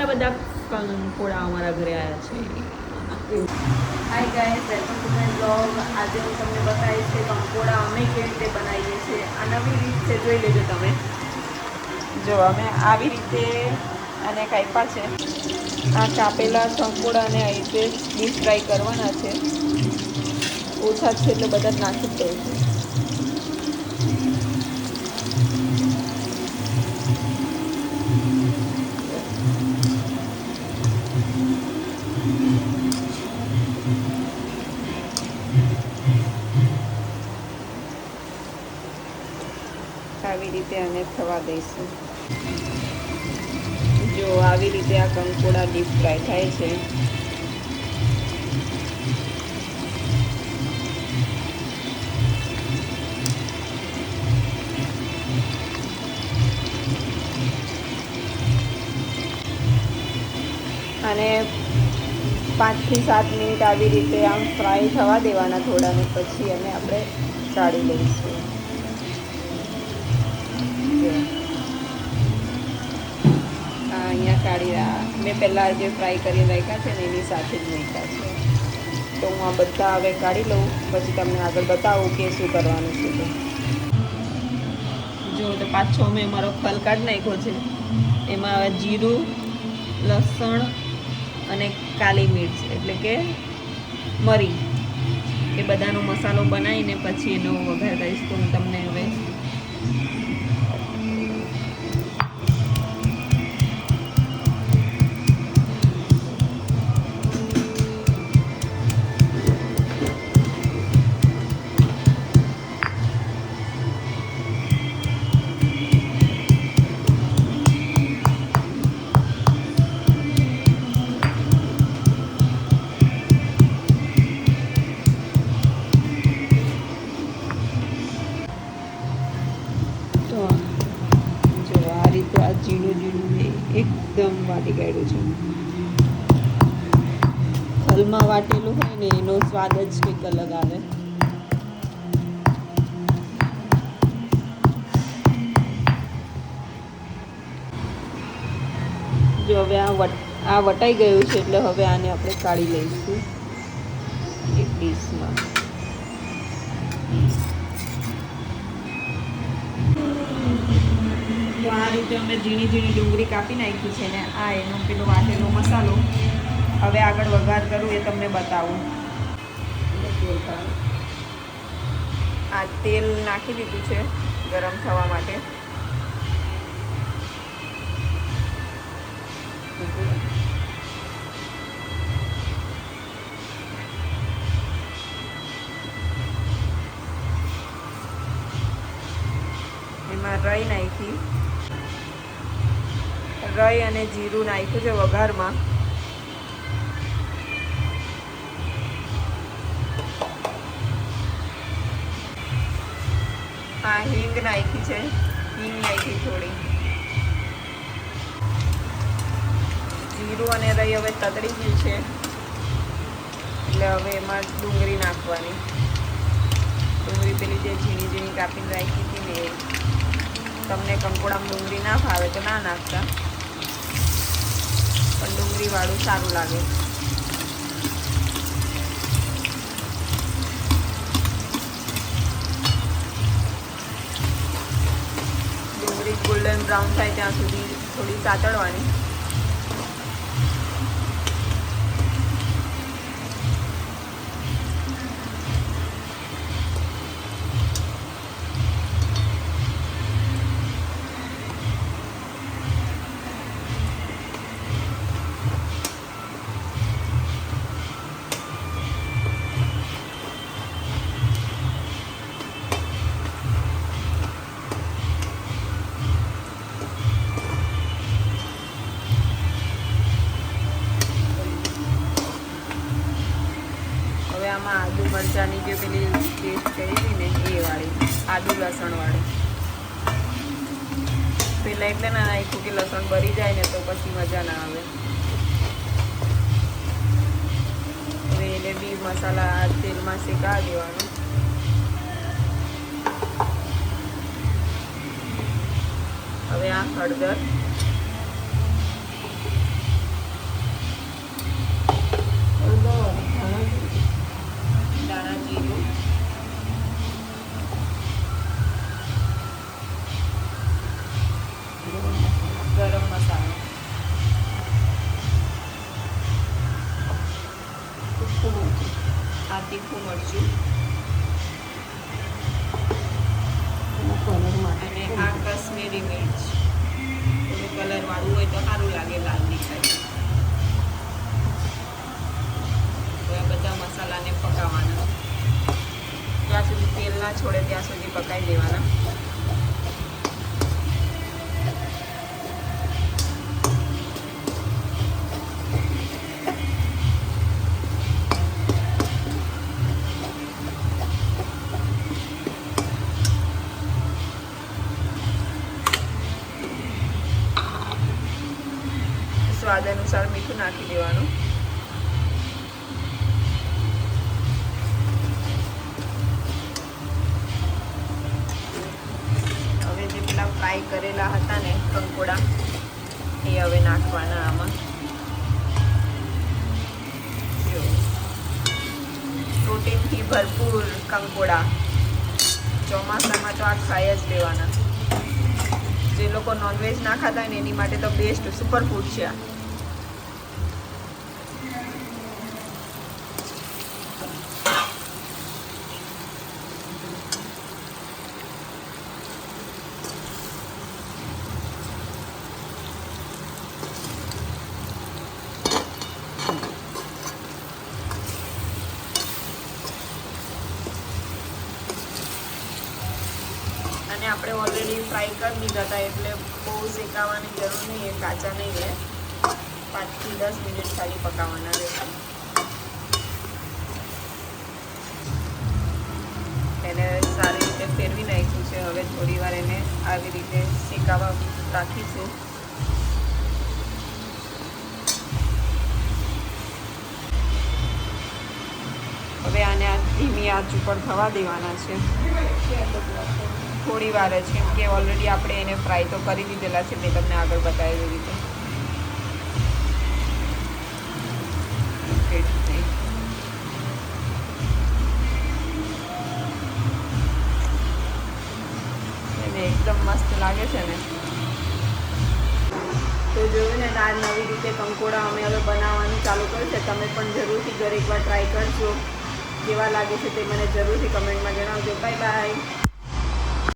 કેટલા બધા કંકોડા અમારા ઘરે આવ્યા છે. Hi guys welcome to my blog આજે હું તમને બતાવીશ કે કંકોડા અમે કેવી રીતે બનાવીએ છીએ. આ નવી રીત છે, જોઈ લેજો તમે. જો, અમે આવી રીતે અને કાપ્યા છે. આ કાપેલા કંકોડાને આવી રીતે ડીપ ફ્રાય કરવાના છે. ઓછા છે એટલે બધા નાખી જ દઉં છું. આવી રીતે આને થવા દઈશું જો આવી રીતે આ કંકોડા ડીપ ફ્રાય થાય છે અને પાંચથી સાત મિનિટ આવી રીતે આમ ફ્રાય થવા દેવાના થોડાને પછી અને આપણે કાઢી લઈશું. આ અહીંયા કાઢી મેં પહેલાં જે ફ્રાય કરી રાખ્યા છે ને એની સાથે જ મૂક્યા છે. તો હું આ બધા હવે કાઢી લઉં, પછી તમને આગળ બતાવું કે શું કરવાનું છે તો. જો તો પાછો મેં મારો ખલ કાઢી નાખ્યો છે. એમાં હવે જીરું, લસણ અને કાલી મિર્ચ, એટલે કે મરી. એ બધાનો મસાલો બનાવીને પછી એનો વઘાર કરીશ. તો હું તમને હવે મેં એકદમ વાટી કાઢ્યું છે. ખલમાં વાટેલું હોય ને, એનો સ્વાદ જ કંઈક અલગ આવે. જો હવે આ વટ, આ વટાઈ ગયું છે, એટલે હવે આને આપણે કાઢી લઈશું. એક ડીશમાં. રીતે અમે ઝીણી ઝીણી ડુંગળી કાપી નાખી છે ને આ એનો પેલો વાટેલો મસાલો હવે આગળ વઘાર કરું એ તમને બતાવું. આ તેલ નાખી દીધું છે ગરમ થવા માટે. એમાં રહી નાખી. રઈ અને જીરું નાખ્યું છે વઘારમાં. હા હિંગ નાખી છે. હિંગ નાખી થોડી. જીરું અને રઈ હવે તતડી ગયું છે. એટલે હવે એમાં ડુંગળી નાખવાની. ડુંગળી પેલી જે ઝીણી ઝીણી કાપીને રાખી હતી ને તમને કંકોડામાં ડુંગળી ના ફાવે તો ના નાખતા. પણ ડુંગળીવાળું સારું લાગે. ડુંગળી ગોલ્ડન બ્રાઉન થાય ત્યાં સુધી થોડી સાતળવાની. આદુ લસણવાળું વાળી. પેલા એટલે ના નાખ્યું કે લસણ ભરી જાય ને તો પછી મજા ના આવે. હવે એને બી મસાલા તેલમાં શેકા દેવાનું. હવે આ હળદર. કશ્મીરી મિર્ચ. થોડું કલર વાળું હોય તો સારું લાગે, લાલ દેખાય બધા મસાલાને પકાવવાના જ્યાં સુધી તેલ ના છોડે ત્યાં સુધી પકાવી દેવાના સ્વાદ અનુસાર મીઠું નાખી દેવાનું. હવે જે પેલા ફ્રાય કરેલા હતા ને કંકોડા એ હવે નાખવાના આમાં. પ્રોટીનથી ભરપૂર કંકોડા ચોમાસામાં તો આ ખાઈ જ લેવાના. જે લોકો નોનવેજ ના ખાતા હોય ને, એની માટે તો બેસ્ટ સુપરફૂડ છે આ. અને આપણે ઓલરેડી ફ્રાય કરી દીધા હતા એટલે બહુ શેકાવાની જરૂર નહીં, એ કાચા નહીં રહે. પાંચથી દસ મિનિટ ખાલી પકાવવાના રહેશે. એને સારી રીતે ફેરવી નાખ્યું છે. હવે થોડી વાર એને આવી રીતે શેકાવા રાખીશું હવે આને આ ધીમી આંચ ઉપર થવા દેવાના છે. થોડી વાર જ કેમ કે ઓલરેડી આપણે એને ફ્રાય તો કરી દીધેલા છે. મેં તમને આગળ બતાવેલી રીતે. એને એકદમ મસ્ત લાગે છે ને. તો જોયું ને આ નવી રીતે કંકોડા અમે હવે બનાવવાનું ચાલુ કર્યું છે. તમે પણ જરૂરથી ઘરે એકવાર ટ્રાય કરજો. કેવા લાગે છે તે મને જરૂરથી કમેન્ટમાં જણાવજો. Bye bye